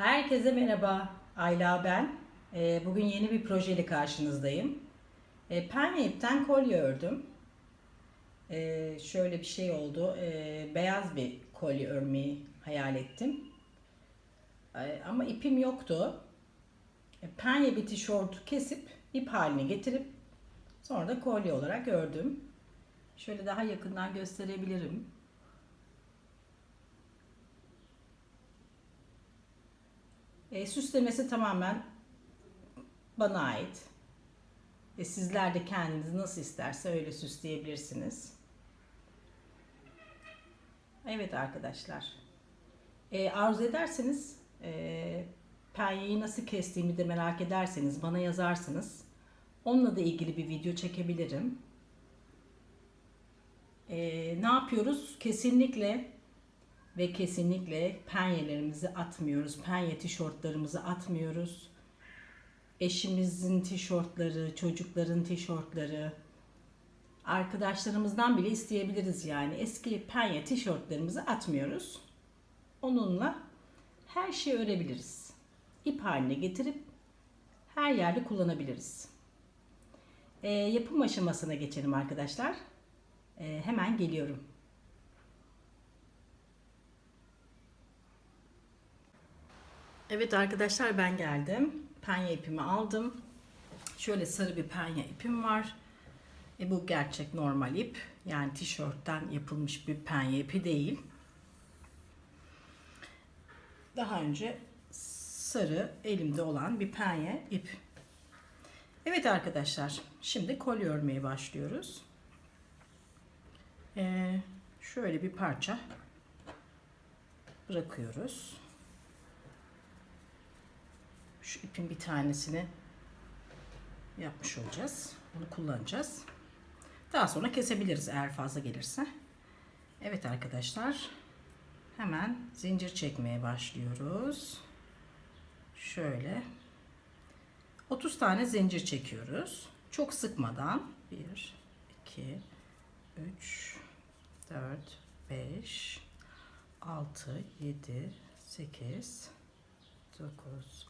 Herkese merhaba. Ayla ben. Ee, bugün yeni bir projeyle karşınızdayım. Ee, penye ipten kolye ördüm. Ee, şöyle bir şey oldu. Beyaz bir kolye örmeyi hayal ettim. Ama ipim yoktu. Penye bir tişörtü kesip ip haline getirip sonra da kolye olarak ördüm. Şöyle daha yakından gösterebilirim. E, süslemesi tamamen bana ait. E, sizler de kendiniz nasıl isterse öyle süsleyebilirsiniz. Evet arkadaşlar. E, arzu ederseniz e, penyeyi nasıl kestiğimi de merak ederseniz bana yazarsınız. Onunla da ilgili bir video çekebilirim. E, ne yapıyoruz? Kesinlikle ve kesinlikle penyelerimizi atmıyoruz. Penye tişörtlerimizi atmıyoruz. Eşimizin tişörtleri, çocukların tişörtleri, arkadaşlarımızdan bile isteyebiliriz yani. Eski penye tişörtlerimizi atmıyoruz. Onunla her şeyi örebiliriz. İp haline getirip her yerde kullanabiliriz. Ee, yapım aşamasına geçelim arkadaşlar. Ee, hemen geliyorum. Evet arkadaşlar ben geldim. Penye ipimi aldım. Şöyle sarı bir penye ipim var. E bu gerçek normal ip. Yani tişörtten yapılmış bir penye ipi değil. Daha önce sarı elimde olan bir penye ip. Evet arkadaşlar şimdi kolye örmeye başlıyoruz. Ee, şöyle bir parça bırakıyoruz şu ipin bir tanesini yapmış olacağız. Bunu kullanacağız. Daha sonra kesebiliriz eğer fazla gelirse. Evet arkadaşlar. Hemen zincir çekmeye başlıyoruz. Şöyle 30 tane zincir çekiyoruz. Çok sıkmadan 1 2 3 4 5 6 7 8 9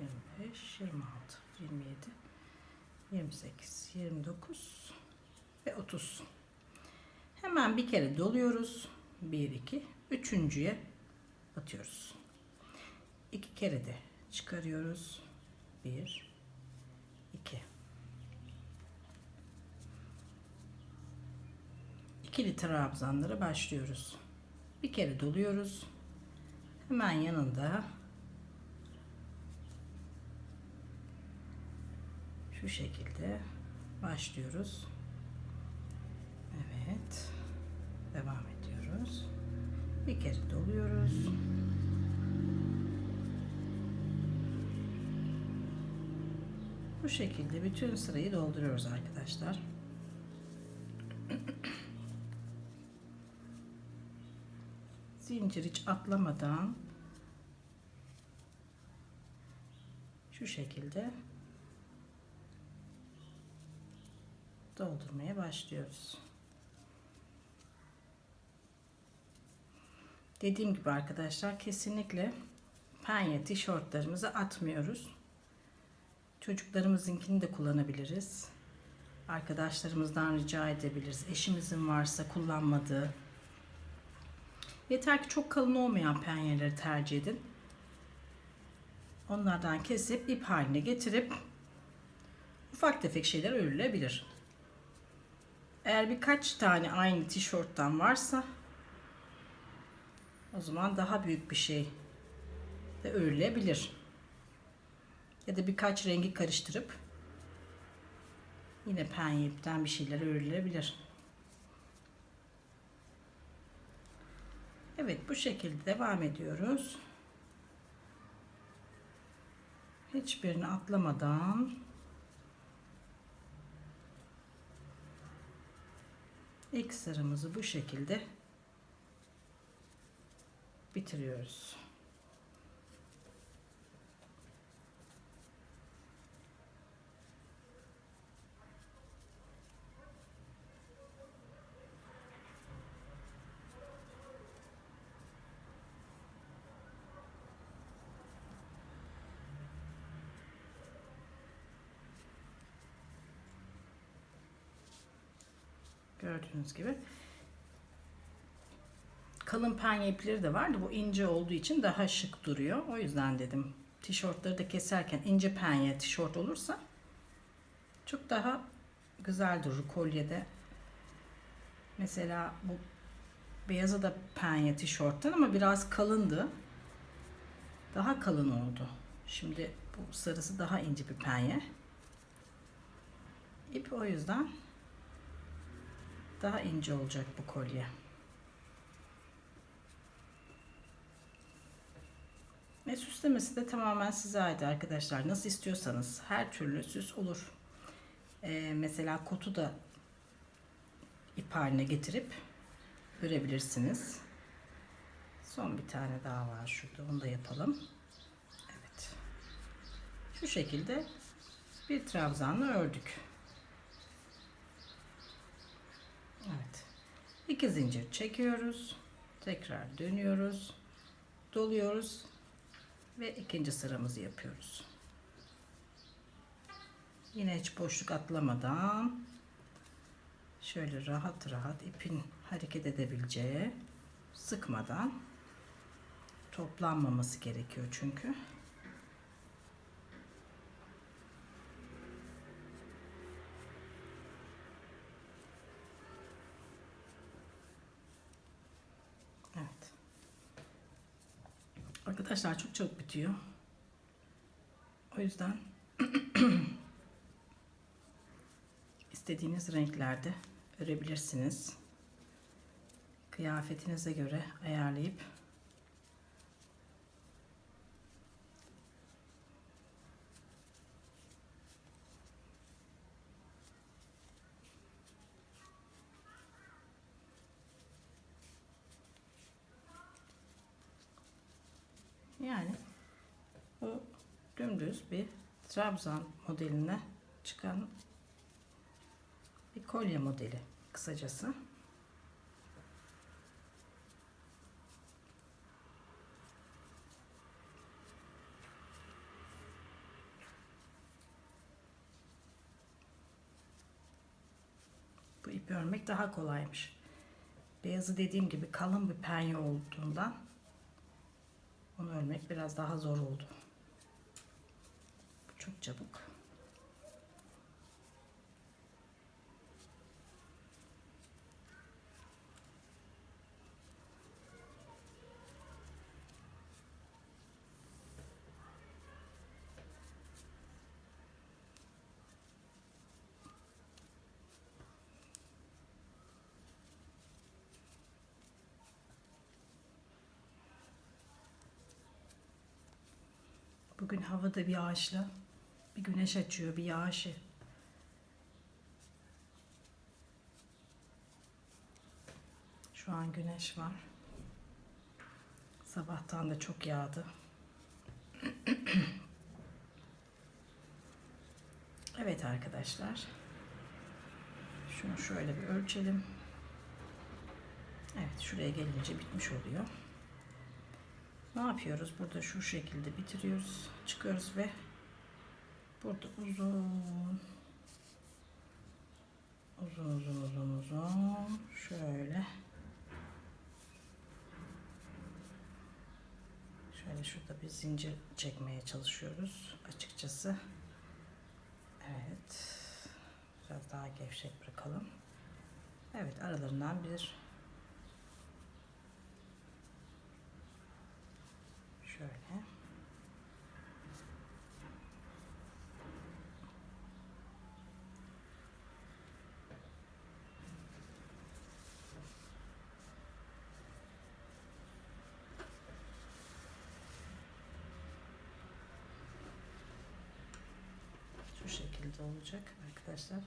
25, 26, 27, 28, 29 ve 30. Hemen bir kere doluyoruz. 1, 2, üçüncüye batıyoruz. İki kere de çıkarıyoruz. 1, 2. İkili trabzanlara başlıyoruz. Bir kere doluyoruz. Hemen yanında şu şekilde başlıyoruz. Evet. Devam ediyoruz. Bir kere doluyoruz. Bu şekilde bütün sırayı dolduruyoruz arkadaşlar. Zincir hiç atlamadan şu şekilde doldurmaya başlıyoruz. Dediğim gibi arkadaşlar kesinlikle penye tişörtlerimizi atmıyoruz. Çocuklarımızınkini de kullanabiliriz. Arkadaşlarımızdan rica edebiliriz. Eşimizin varsa kullanmadığı. Yeter ki çok kalın olmayan penyeleri tercih edin. Onlardan kesip ip haline getirip ufak tefek şeyler örülebilir. Eğer birkaç tane aynı tişörtten varsa o zaman daha büyük bir şey de örülebilir. Ya da birkaç rengi karıştırıp yine penye ipten bir şeyler örülebilir. Evet bu şekilde devam ediyoruz. hiçbirini atlamadan ilk sıramızı bu şekilde bitiriyoruz. Gördüğünüz gibi. Kalın penye ipleri de vardı. Bu ince olduğu için daha şık duruyor. O yüzden dedim tişörtleri de keserken ince penye tişört olursa çok daha güzel durur kolyede. Mesela bu beyazı da penye tişörtten ama biraz kalındı. Daha kalın oldu. Şimdi bu sarısı daha ince bir penye. İp o yüzden daha ince olacak bu kolye. Ve süslemesi de tamamen size ait arkadaşlar. Nasıl istiyorsanız her türlü süs olur. Ee, mesela kotu da ip haline getirip örebilirsiniz. Son bir tane daha var şurada. Onu da yapalım. Evet. Şu şekilde bir trabzanla ördük. 2 zincir çekiyoruz. Tekrar dönüyoruz. Doluyoruz ve ikinci sıramızı yapıyoruz. Yine hiç boşluk atlamadan şöyle rahat rahat ipin hareket edebileceği sıkmadan toplanmaması gerekiyor çünkü. Arkadaşlar çok çabuk bitiyor. O yüzden istediğiniz renklerde örebilirsiniz. Kıyafetinize göre ayarlayıp Yani bu dümdüz bir trabzan modeline çıkan bir kolye modeli kısacası. Bu ipi örmek daha kolaymış. Beyazı dediğim gibi kalın bir penye olduğundan onu örmek biraz daha zor oldu. Çok çabuk. Bugün havada bir yağışlı. Bir güneş açıyor, bir yağışı. Şu an güneş var. Sabahtan da çok yağdı. evet arkadaşlar. Şunu şöyle bir ölçelim. Evet şuraya gelince bitmiş oluyor. Ne yapıyoruz? Burada şu şekilde bitiriyoruz. Çıkıyoruz ve burada uzun uzun uzun uzun uzun şöyle şöyle şurada bir zincir çekmeye çalışıyoruz açıkçası. Evet. Biraz daha gevşek bırakalım. Evet aralarından bir Şöyle. Şekilde olacak arkadaşlar.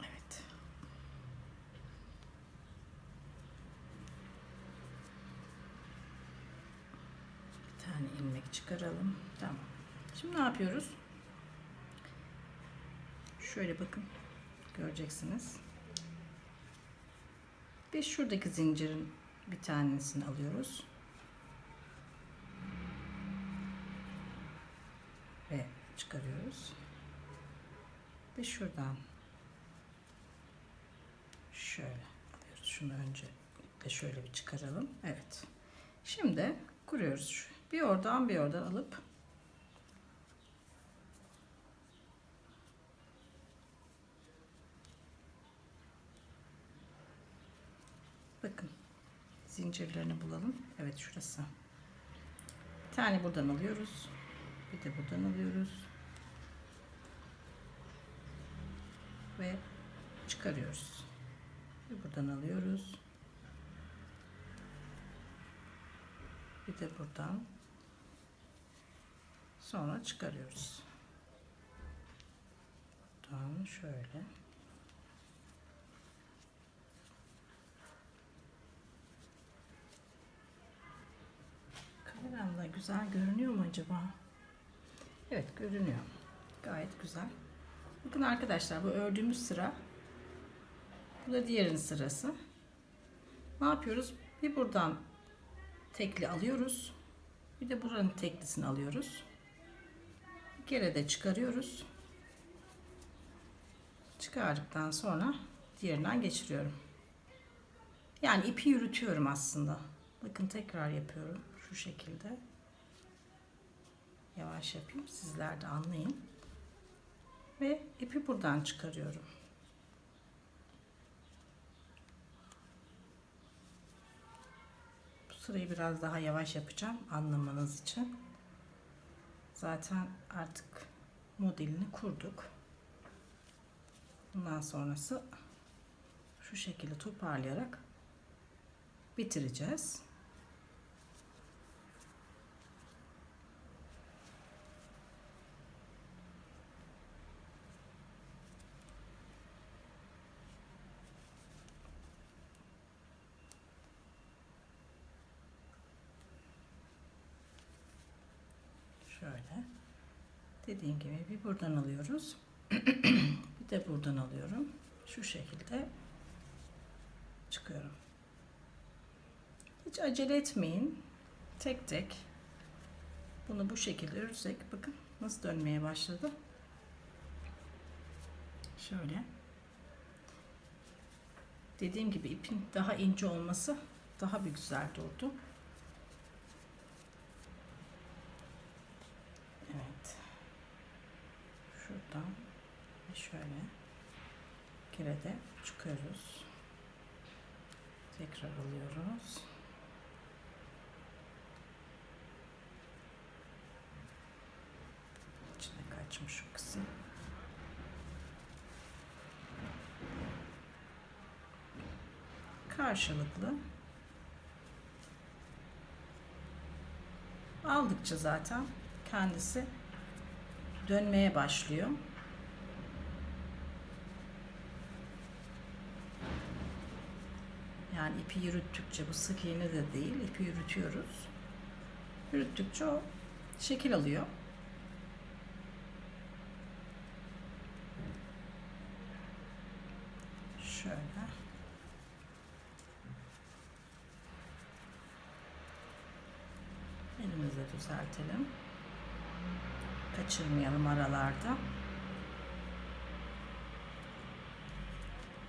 Evet. Bir tane ilmek çıkaralım. Tamam. Şimdi ne yapıyoruz? Şöyle bakın. Göreceksiniz. Biz şuradaki zincirin bir tanesini alıyoruz. Ve çıkarıyoruz. Ve şuradan şöyle alıyoruz. Şunu önce de şöyle bir çıkaralım. Evet. Şimdi kuruyoruz. Bir oradan bir oradan alıp bakın zincirlerini bulalım. Evet şurası. Bir tane buradan alıyoruz. Bir de buradan alıyoruz. Ve çıkarıyoruz. Bir buradan alıyoruz. Bir de buradan sonra çıkarıyoruz. Buradan şöyle. Güzel görünüyor mu acaba? Evet görünüyor. Gayet güzel. Bakın arkadaşlar bu ördüğümüz sıra bu da diğerinin sırası. Ne yapıyoruz? Bir buradan tekli alıyoruz. Bir de buranın teklisini alıyoruz. Bir kere de çıkarıyoruz. Çıkardıktan sonra diğerinden geçiriyorum. Yani ipi yürütüyorum aslında. Bakın tekrar yapıyorum şu şekilde. Yavaş yapayım sizler de anlayın. Ve ipi buradan çıkarıyorum. Bu sırayı biraz daha yavaş yapacağım anlamanız için. Zaten artık modelini kurduk. Bundan sonrası şu şekilde toparlayarak bitireceğiz. Şöyle. Dediğim gibi bir buradan alıyoruz. bir de buradan alıyorum. Şu şekilde çıkıyorum. Hiç acele etmeyin. Tek tek bunu bu şekilde örürsek bakın nasıl dönmeye başladı. Şöyle. Dediğim gibi ipin daha ince olması daha bir güzel durdu. Evet. Şuradan ve şöyle kere de çıkıyoruz. Tekrar alıyoruz. İçine kaçmış şu kısım. Karşılıklı aldıkça zaten kendisi dönmeye başlıyor. Yani ipi yürüttükçe bu sık iğne de değil, ipi yürütüyoruz. Yürüttükçe o şekil alıyor. Şöyle. Elimizi düzeltelim. Kaçırmayalım aralarda.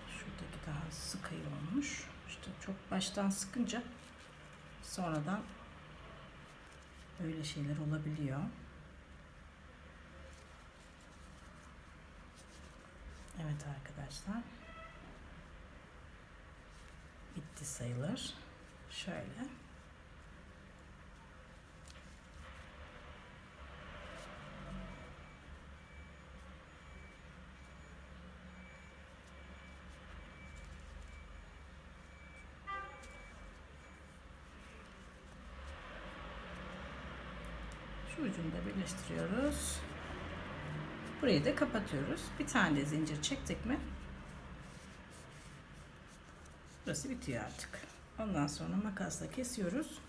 Şuradaki daha sıkı olmuş. İşte çok baştan sıkınca sonradan böyle şeyler olabiliyor. Evet arkadaşlar. Bitti sayılır. Şöyle. Şu ucunu da birleştiriyoruz. Burayı da kapatıyoruz. Bir tane de zincir çektik mi? Burası bitiyor artık. Ondan sonra makasla kesiyoruz.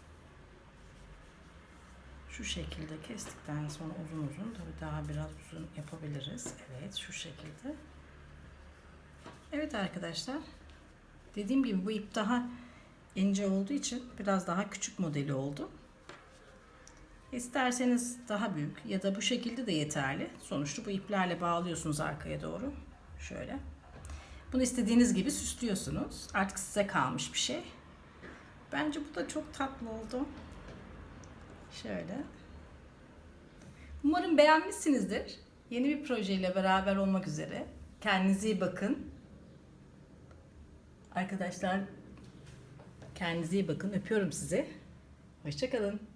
Şu şekilde kestikten sonra uzun uzun tabii daha biraz uzun yapabiliriz. Evet şu şekilde. Evet arkadaşlar. Dediğim gibi bu ip daha ince olduğu için biraz daha küçük modeli oldu. İsterseniz daha büyük ya da bu şekilde de yeterli. Sonuçta bu iplerle bağlıyorsunuz arkaya doğru. Şöyle. Bunu istediğiniz gibi süslüyorsunuz. Artık size kalmış bir şey. Bence bu da çok tatlı oldu. Şöyle. Umarım beğenmişsinizdir. Yeni bir projeyle beraber olmak üzere. Kendinize iyi bakın. Arkadaşlar kendinize iyi bakın. Öpüyorum sizi. Hoşçakalın.